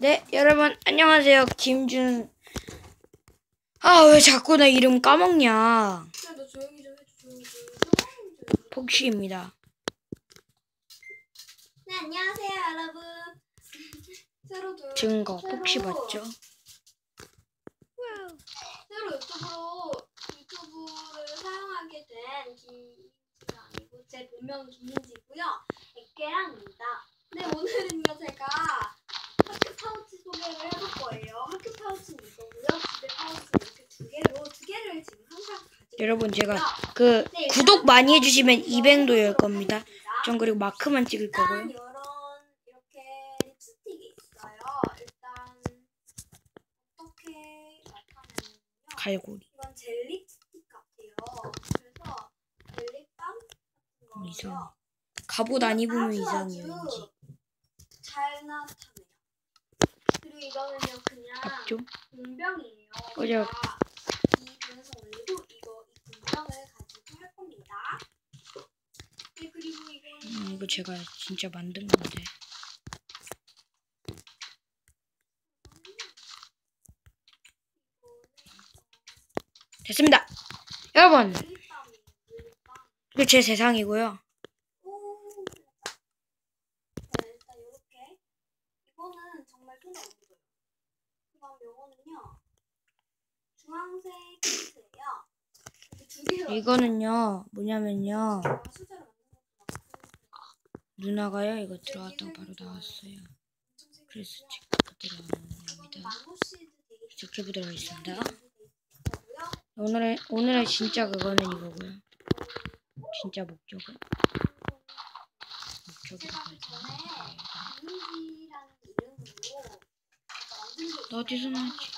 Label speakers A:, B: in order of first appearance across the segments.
A: 네, 여러분 안녕하세요. 김준. 아, 왜 자꾸 내 이름 까먹냐?
B: 야, 너 조용히 좀 해줘, 조용히 좀. 조용히 좀.
A: 폭시입니다.
B: 네, 안녕하세요, 여러분. 새로 도,
A: 증거
B: 새로-
A: 폭시 맞죠?
B: 새로 유튜브로 유튜브를 사용하게 된 김지가 아니고 제 본명은 김민지고요. 액계랑입니다. 네, 오늘은요 제가 파우치 소개를 해볼 거예요. 학교 파우치는 이거고요. 집에 파우치는 이렇게 두 개로 두 개를 지금 항상 가지고
A: 여러분 제가
B: 있고요.
A: 그
B: 네,
A: 구독 많이 해주시면
B: 일단은
A: 200도 열 겁니다. 전 그리고 마크만 찍을
B: 일단
A: 거고요.
B: 이런 이렇게 립스틱이 있어요. 일단 어떻게 나타내냐면요.
A: 갈고리.
B: 이건 젤리 스틱 같아요. 그래서 젤리빵 같은
A: 이상.
B: 거요.
A: 갑옷 안 입으면 이상해요. 왠지.
B: 잘 나타내 이거는요 그냥
A: 맞죠?
B: 공병이에요.
A: 어저-
B: 제가 이 동영상 올리고 이거 이 공병을 가지고 할 겁니다. 네 그리고 이거는
A: 음, 이거 제가 진짜 만든 건데. 됐습니다. 여러분. 이거 제 세상이고요.
B: 오. 네, 일단 이렇게 이거는 정말 손에 안 묻어요. 그다음 요거는요 주황색 케이스예요. 이렇게 두 개로
A: 이거는요, 뭐냐면요.
B: 제가 수제로 만든 것도 많고
A: 누나가요, 이거 들어왔다고 바로 나왔어요.
B: 엄청 생겼고요.
A: 그래서 제가 그대로 나온
B: 이거는
A: 겁니다.
B: 마모시드 되게
A: 이렇게 보도록 하겠습니다. 오늘의 오늘의 진짜 그거는 이거고요. 진짜 목적은
B: 제가 그
A: 이거죠.
B: 이미지라는 있어요.
A: 어디서 나왔지?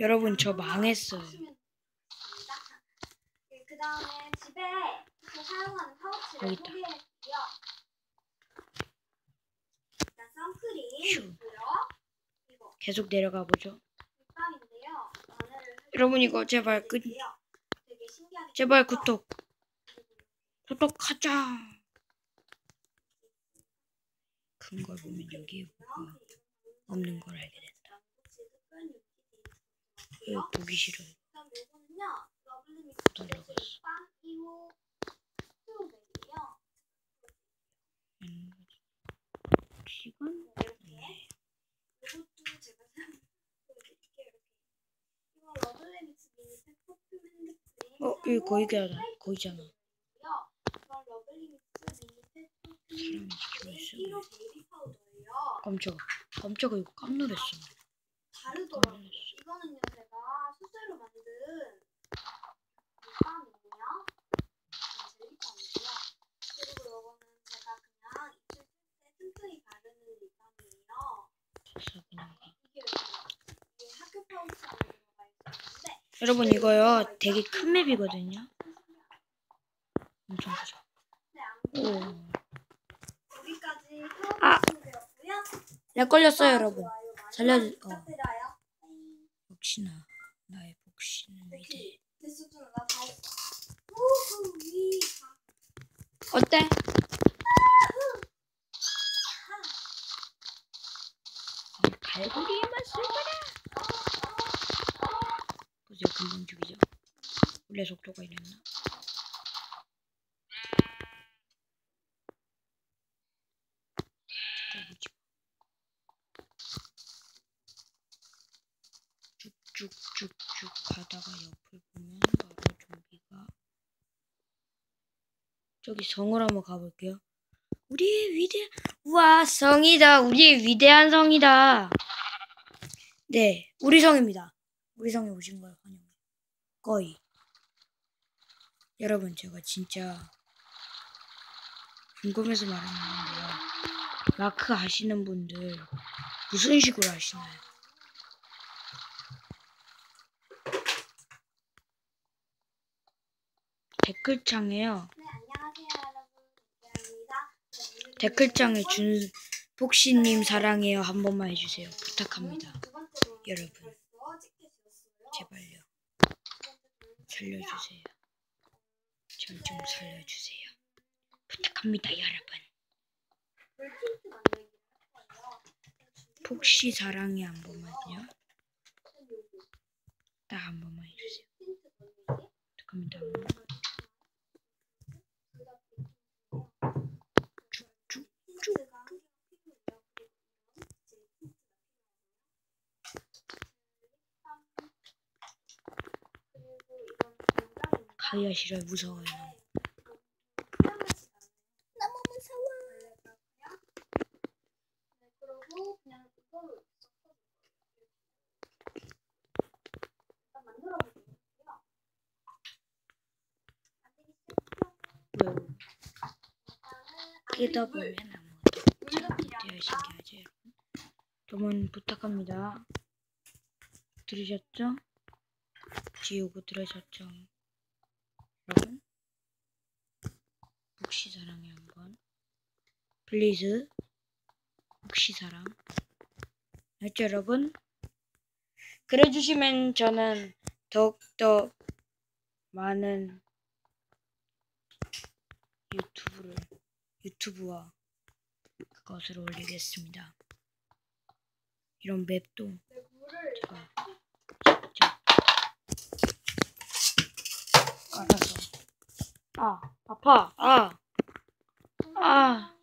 A: 여러분, 저 망했어요. 여기 있다. 휴. 계속 내려가 보죠. 여러분 이거 제발 끝 제발 구독 구독하자. 큰 걸 보면 여기 뭐가 없는 걸 알게 된다. 이거 보기 싫어요. 또 들어갔어.
B: 빵 2호 스트로베리요.
A: 음,
B: 핸드크림.
A: 어 이거 거기가 거기잖아.
B: 이건 러블리 믹스 미니 퍼퓸
A: 사람 이 지켜 있어.
B: 1호 베이비 파우더예요.
A: 깜짝아. 깜짝아 이거 깜놀했어.
B: 다르더라고요. 이거는요 제가 수제로 만든 립밤이에요. 젤리밤이고요. 그리고 이거는 제가 그냥 입술 때 튼튼히 바르는 립밤이에요. 이게 학교 파우치 안에 들어가 있었는데
A: 여러분 이거요 되게 큰 맵이거든요. 엄청 크죠.
B: 네,
A: 오.
B: 여기까지
A: 아.
B: 파우치 되었고요.
A: 렉 걸렸어요 여러분.
B: 좋아요, 많이
A: 살려주- 어.
B: 네.
A: 역시나 나의 복시는 위대.
B: 오케이. 됐어, 나다 했어. 우후, 위.
A: 어때? 갈고리에만 쓸 거라. 보세요 금방 죽이죠. 원래 속도가 이랬나? 찾아보지. 쭉쭉쭉쭉 가다가 옆을 보면 바로 저기가 저기 성을 한번 가볼게요. 우리의 위대 우와 성이다. 우리의 위대한 성이다. 네, 우리 성입니다. 우리 성에 오신 걸 환영해요. 거의. 여러분 제가 진짜 궁금해서 말하는 건데요. 마크 아시는 분들 무슨 식으로 하시나요? 댓글창에요.
B: 네, 안녕하세요, 여러분. 백개입니다. 네, 오늘은
A: 댓글창에 첫준 복시님 사랑해요 한 번만 해주세요. 부탁합니다. 여러분. 제발요. 살려주세요. 절 좀 살려주세요. 부탁합니다, 여러분. 폭시 사랑해 한 번만요. 딱 한 번만 해주세요. 쭉쭉쭉. 가야 싫어요. 무서워요.
B: 너무 무서워. 네, 그리고 그냥 이걸로 일단 만들어 볼게요.
A: 왜 끼다 보면 아무것도 잘 못해요. 신기하죠, 여러분? 조문 부탁합니다. 들으셨죠? 지우고 들으셨죠? 여러분? 혹시 사랑해 한번. 플리즈. 혹시 사랑. 알죠, 여러분? 그래 주시면 저는 더욱더 많은 유튜브를 유튜브와 그것을 올리겠습니다. 이런 맵도 제가 직접 깔아서 아 아파 아 아. 아,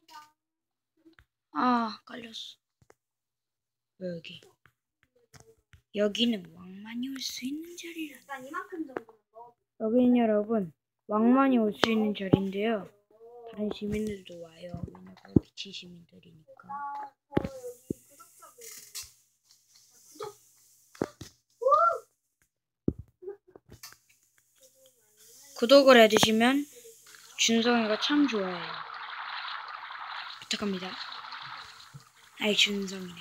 A: 깔렸어. 왜 여기? 여기는 왕만이 올 수 있는 자리라. 여기는 여러분 왕만이 올 수 있는 자리인데요. 다른 시민들도 와요. 왜냐면 지 시민들이니까. 구독을 해주시면 준성이가 참 좋아해요. 부탁합니다. 아이 준성이네.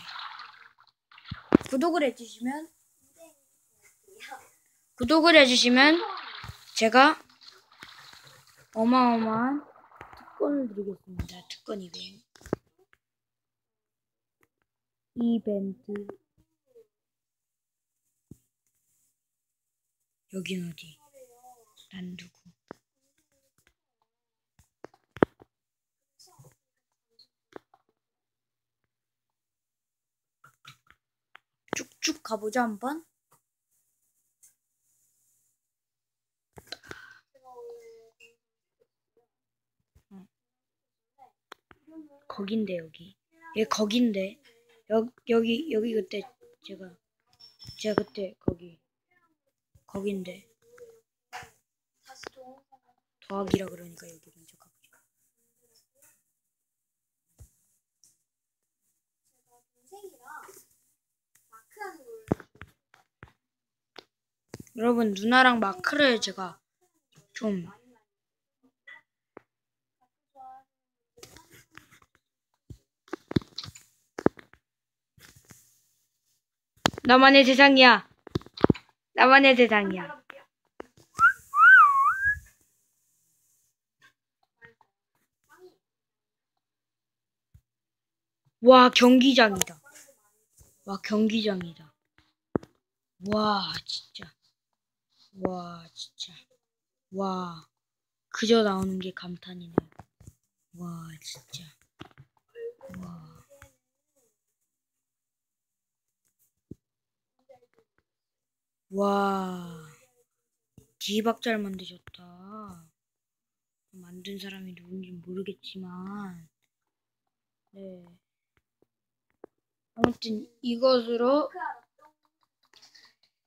A: 구독을 해주시면 구독을 해주시면 제가 어마어마한 특권을 드리겠습니다. 특권 이벤트. 이벤트. 여긴 어디? 난 누구? 쭉쭉 가보자 한번. 거긴데 여기. 얘 거긴데. 여, 여기 여기 그때 제가 제가 그때 거기 거긴데 더하기라 그러니까 여기 먼저 가보자.
B: 제가 동생이랑 마크하는 걸
A: 여러분 누나랑 마크를 제가 좀 나만의 세상이야. 나만의 세상이야. 와 경기장이다. 와 경기장이다. 와 진짜. 와 진짜. 와 그저 나오는 게 감탄이네. 와 진짜. 와. 와. 디박 잘 만드셨다. 만든 사람이 누군지 모르겠지만. 네. 아무튼 이것으로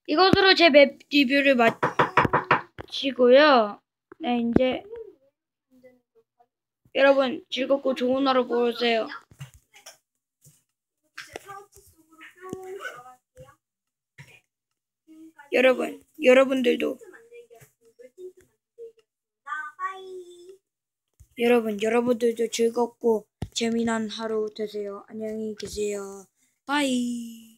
A: 이것으로 제 맵 리뷰를 마치고요. 네, 이제 여러분 즐겁고 좋은 하루 보내세요. 여러분, 여러분들도. 여러분, 여러분들도 즐겁고 재미난 하루 되세요. 안녕히 계세요. 바이.